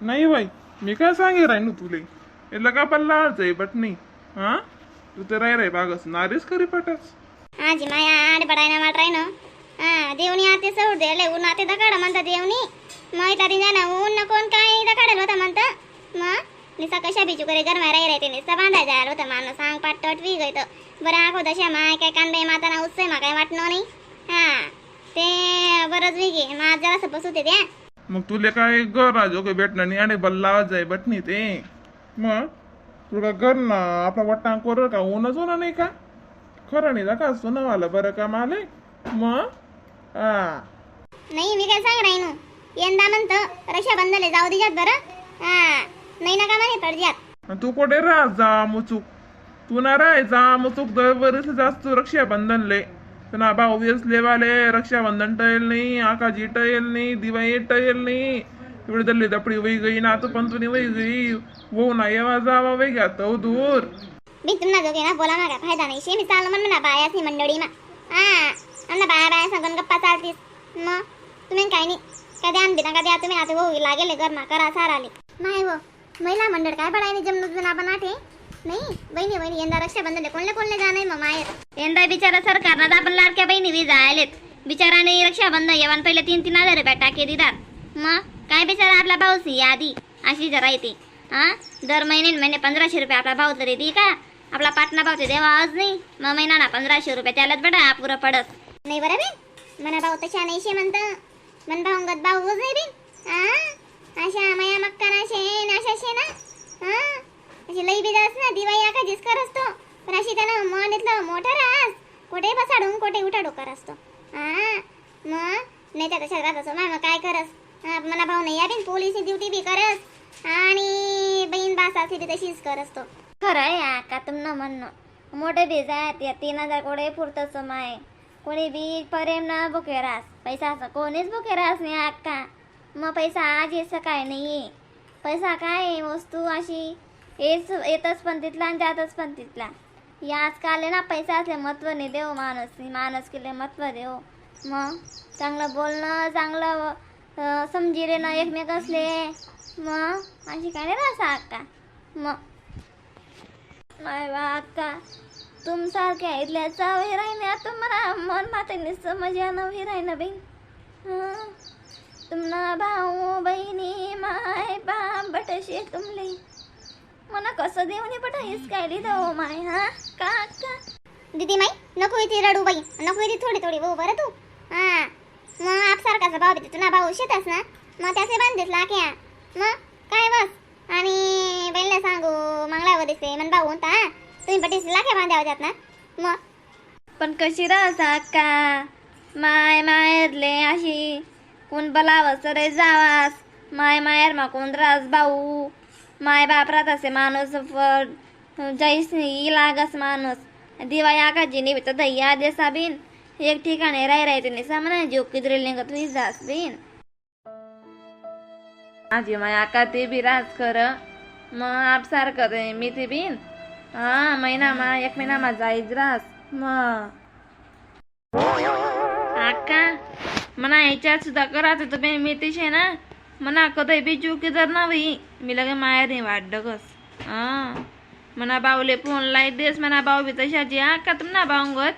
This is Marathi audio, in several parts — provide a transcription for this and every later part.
नाही बाई मी काय सांगे राहिनो तुले? याला का पल्ला आहे बट नाही. हा? तू तर राय राय बागस नारीस करी पटास आजी माया आड बडायना माट ना हा देवनी आते सोड दे ऊन आते दकाड म्हणता देवनी मग आधी दिन ऊन ऊन कोण काय दकाडल होता म्हणता? मग? निसा कशा बिचू करे गरमा राही राहते निसा बांधा जायला होता माणूस सांग पाट पाटट वी तर बरं आखो दशा माय काय कानबाई माताना उत्सय मा काय वाटणं नाही. हा ते बरंच वेगे माझ जरा बसू ते द्या. मग तुले काय घर राजो काही भेटणं नाही. आणि बल्ला जाय बट नाही ते. मग? तुला घर ना. आपला वाटा कोर का? ऊनच होणार नाही का? खरं नाही का सुनावाला बरं का माले? मग? हा नाही मी काय सांग राहिनो यंदा म्हणतं रक्षाबंधनले जाऊ दिजात बरं. हा नाही नका म्हणे पडज्यात आणि तू कुठे राह जा मुचूक तू ना राय जा मुचूक दरवर्षी जास्त रक्षाबंधनले. ना आबा ओबियस लेवाले रक्षाबंधन टळेल नाही आकाजी टळेल नाही दिवाळी टळेल नाही एवढी दल्ली दपडी वही गई ना तू पण तुनी वही गई वो ना येवा जावा वही घ्या तो दूर. मी तुम्हाला जोगे ना बोला ना फायदा नाही. शे मी चाललो म्हणून ना बायाची मंडळी मा हा अन्न बाया बाया सांगून गप्पा चालतीस. मग तुम्ही काही नाही कधी आण बिना कधी तुम्ही? आता हो लागेल ना करा साराले नाही हो महिला मंडळ काय पडायने जमलं आपण आठे नाही बहिणी बहिणी यंदा रक्षाबंधन कोणले कोणले जाणार मग माहेर. यंदा बिचारा सरकारनं. आपण लाडक्या बहिणी वीज आलेत बिचाराने रक्षाबंधन येवान पहिले तीन तीन हजार रुपये टाके दिदात मग? काय बिचारा आपला भाऊसी? यादी. अशी जरा येते. हा दर महिने महिने पंधराशे रुपये आपला भाऊ तरी दी का? आपला पाटणा भाऊ देवा आज नाही. मग महिना ना पंधराशे रुपये त्यालाच बडा पुरं पडत नाही बरं बेन मना भाऊ तशा नाही शे म्हणता. मन भाऊंगत भाऊ नाही बेन हा अशा माया मक्का ना शे ना अशा शे ना अशी लई बी जास ना दिवाळी आका जिस कर असतो. पण अशी त्यानं मन इथलं मोठा रास कुठे बसाडून कुठे उठा डोकर असतो. हा मग? नाही तर तशात राहत असो. मग काय करस? मला भाऊ नाही या बिन पोलिसी ड्युटी बी करस. आणि बहीण बास असली ती तशीच करस तो खरं आहे का तुमनं म्हणणं. मोठे बी या तीन हजार कोडे पुरतच माय कोणी बी प्रेम ना बुके रास. पैसा असं कोणीच बुके रास नाही आका. मग पैसा आज येतं काय नाही पैसा काय आहे? वस्तू अशी? येच येतच पण तिथला आणि जातच पण तिथला. या आजकाल आहे ना पैसा असले महत्त्व नाही देव हो माणूस. माणूस केले महत्त्व देव हो. मग चांगलं बोलणं चांगलं समजी रे ना एकमेक असले. मग अशी काय नाही असा अक्का. मग. माय बा अक्का. तुमसारख्या इथल्याचा विरायना तुम्हाला मन माते समजा न विरायना ना बहीण तुमना भाऊ बहिणी माय बाप बटशे तुमले. मला कसं देऊन बट हिसकायली दो माय हा? का का? दीदी माई नको इथे रडू बाई. नको इथे थोडी थोडी भाऊ बरं तू? हा. मग आप सारखाचा भाऊ देते तुला भाऊ शेतस ना? मग त्याचे बांधतेस लाख्या मग? काय बस? आणि बहिणीला सांगू मंगळावर दिसते मन भाऊ होता तुम्ही पटीस लाख्या बांध्या होत्यात ना? मग? पण कशी राहता का? माय मायरले अशी. कोण बलावस रे जावास. माय मायर मा कोण रास भाऊ. माय बाप राहत असे माणूस जैस लागस माणूस दिवाळी आकाजी निमित्त दह्या देसा बिन एक ठिकाणी राय राहते नि सामना जीव किदरे लिंगत जास बिन. माझी माया का ते बी राज कर मग आप सारखं ते मी ते बिन. हा महिना मा एक महिना मा जाईज रास. मग आका मना ह्याच्यात सुद्धा करायचं तर बे मी तिशे ना. मना कदय बी चुकी जर ना बाई मी लगे माया दे वाटडगस हां. मना बाऊले फोन लाई देस मना भाऊ बी तशाची आका तुम ना बाऊंगत.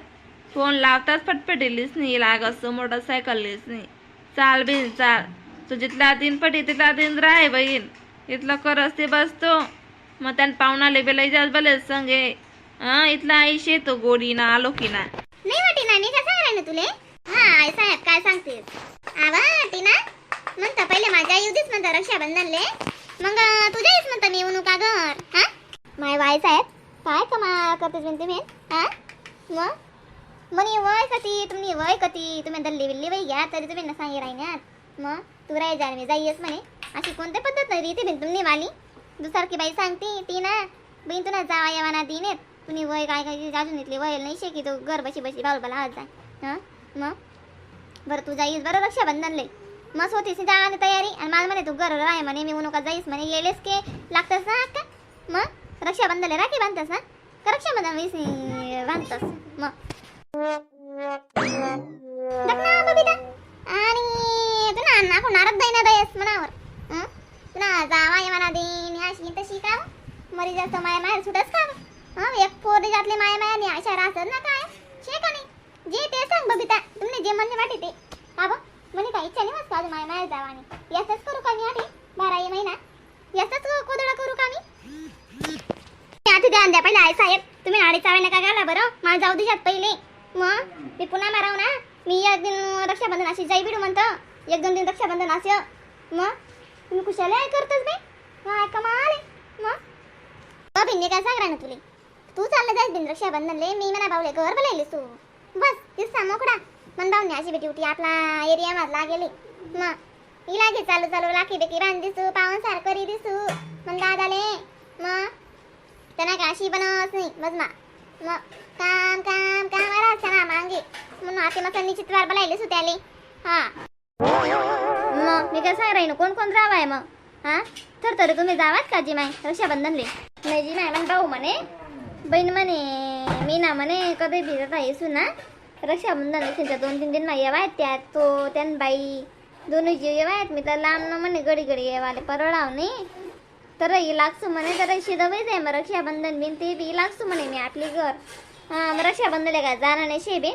फोन लावताच फटफटीलीच नाही लागस मोटरसायकलीच नाही चाल बिन चाल. तू जितला दिन पटी तिथला दिन राय बहीण. इथलं करस ते बसतो मग त्यान पाहुणाले बेला जास बले संगे. हा इथला आईशे तो गोडी ना आलो की ना. नाही वाटी ना कसं करायला तुले हा आई साहेब काय सांगतेस आवा टीना म्हणता पहिले माझ्या युद्धीच रक्षाबंधनले मग तुझ्या येस म्हणता मी येऊ का घर हा? माय वाय साहेब काय कमा करतेस म्हणते मी हा? मग? मनी वय कती तुम्ही वय कती तुम्ही दल्ली बिल्ली वय घ्या तरी तुम्ही ना सांगे राहिण्यात मग? तू राही जा मी जाईस म्हणे. अशी कोणत्या पद्धत नाही रीती बिन तुम्ही वाली दुसारखी बाई सांगते ती ना बहीण तुला जावा यावाना दिनेत. तुम्ही वय काय काय गाजून इथली वय नाही शे की तू घर बशी बशी बाबा आज जाय हां? मग? बरं तू जाईस. बरं रक्षाबंधनले. मस्त होतीस जावाने तयारी आणि मला म्हणे तू घर राह म्हणे मी उनुका जाईस म्हणे येलेस के लागतस ना का मग रक्षाबंधनले राखी बांधतस ना का रक्षाबंधन वीस बांधतस मग लग्न आणि तू ना नाको नारद दैना दयस मनावर हं? ना जावा ये म्हणा देईन अशी तशी का मरी जास्त माया माहेर सुटस का हा एक पोरी जातले माया माया नि अशा राहतात ना काय शे का नाही जे ते सांग बबिता तुमने जे म्हणले वाटी ते बाबा म्हणे काही इच्छा नाही मस्त आज माया माया जावानी याचंच करू का मी आधी बारा ये महिना याचंच कोदडा करू का मी आधी द्या द्या पहिले आई साहेब तुम्ही नाडी चावे नका घाला बरं मला जाऊ दिशात पहिले मग मी पुन्हा माराव ना मी एक दिन रक्षाबंधन अशी जाई बिडू म्हणतो एक दोन दिन रक्षाबंधन असं मग तुम्ही कुशाला आहे करतच बे काय कमाल आहे मग भिन्ने काय सांग ना तुले तू चाललं जायस बिन रक्षाबंधनले मी म्हणा बावले घर बोलायलीस तू बस किस्सा मोकळा मन बावने अशी बेटी उठी आपला एरिया मधला गेली. मग इला घे चालू चालू लाखी बेकी बांध दिसू पावन सार करी दिसू. मग दादाले मग त्यांना काशी बनवत नाही. बस मग काम काम काम राहते ना मांगे. म्हणून आते मग निश्चित वार बोलायले सुत्याले हा. मग मी काय सांग राहीन कोण कोण जावाय मग हा? तर तरी तुम्ही जावात का जी माय रक्षाबंधनले? नाही जी माय म्हण भाऊ म्हणे बहीण म्हणे मी ना म्हणे कधी भिजत आहे सुना रक्षाबंधन त्यांच्या दोन तीन दिन मा येवायत त्यात तो त्यान बाई दोन्ही जीव येवायत मी तर लांब न म्हणे गडी गडी येवाले परवडाव नाही तर ही लागसू म्हणे तर शिदवैच आहे मग रक्षाबंधन बिन ते बी लागसू म्हणे मी आपली घर हां मग रक्षाबंधन का जाणार नाही शे बिन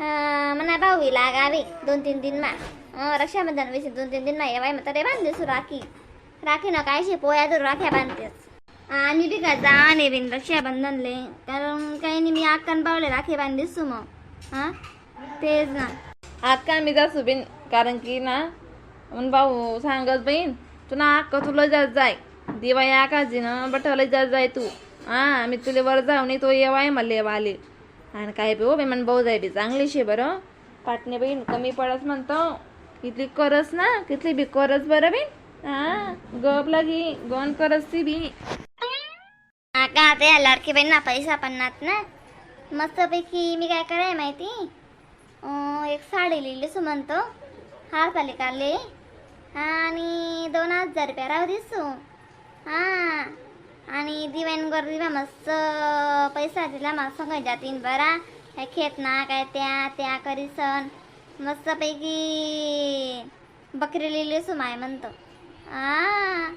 म्हणा भाऊ लागावे दोन तीन दिन मा रक्षाबंधन विषयी दोन तीन दिन मा येवाय मग तरी बांधेसू राखी राखी ना काय शे पोया तर राख्या बांधतेस आणि बी का जाणे बिन रक्षाबंधनले कारण काही नाही मी आकान बावले राखी बांधेसू मग हा? तेच ना. आका मी जासू बिन कारण की ना मग भाऊ सांगत बहीण तू ना अक्का तुला जात जाय. दिवाळी आकाजी ना बटवलं जात जाय तू. हा मी तुला वर जाऊ नाही तो येवाय मला येवा आले. आणि काय बी हो बी मन भाऊ जाय बी चांगली शे बरं. पाटणे बहीण कमी पडस म्हणतो. कितली करस ना कितली बी करस बरं बी. हा गप लागी गन करस ती बी. का आता या लाडकी बहिणीला पैसा पन्नात ना. मस्तपैकी मी काय कराय माहिती? एक साडी लिहिली सु म्हणतो हार पालिकाले आणि दोन हजार रुपया राहू दिसू हां. आणि दिव्यांवर दिवा मस्त पैसा दिला मस्त सगळं जातीन बरा. काय खेत ना काय त्या त्या करीसन. मस्तपैकी बकरी लिहिली सु माय म्हणतो. आ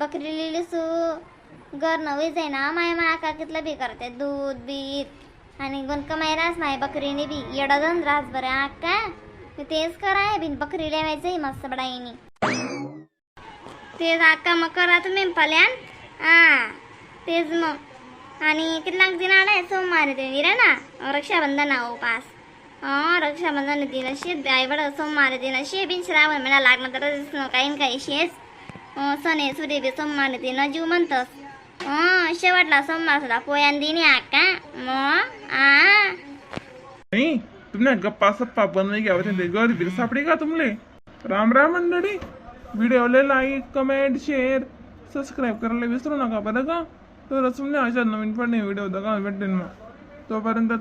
बकरी लिहिली सु. घर नवी जाई ना माय माया काकीतलं बी करते. दूध बीत आणि गुण रास माय बकरीने बी. येडदन रास बरं आका. मी तेच कराय बिन बकरी आहे मस्त बडाईनी. तेच आका मग करा तुम्ही पल्यान हा तेच मग. आणि कितलाक दिन आलाय? सोमवार ते विरा ना? रक्षाबंधन हा पास. हा रक्षाबंधन दिन अशी आईवड सोमवार दिन शे बिन श्रावण महिना लागणार तर काही काही शेस अं, सणे सुरे बी सोमवार दिन जीव म्हणतस शेवटला सोमवार सुद्धा आका. मग आ. नाही तुमने गप्पा सप्पा बनवाई घ्यावं ते घर सापडी का तुमले राम राम मंडळी. व्हिडिओला लाईक कमेंट शेअर सबस्क्राईब करायला विसरू नका बरं का? तर तुमने अशा नवीन पण व्हिडिओ बघा भेटेन मग. तोपर्यंत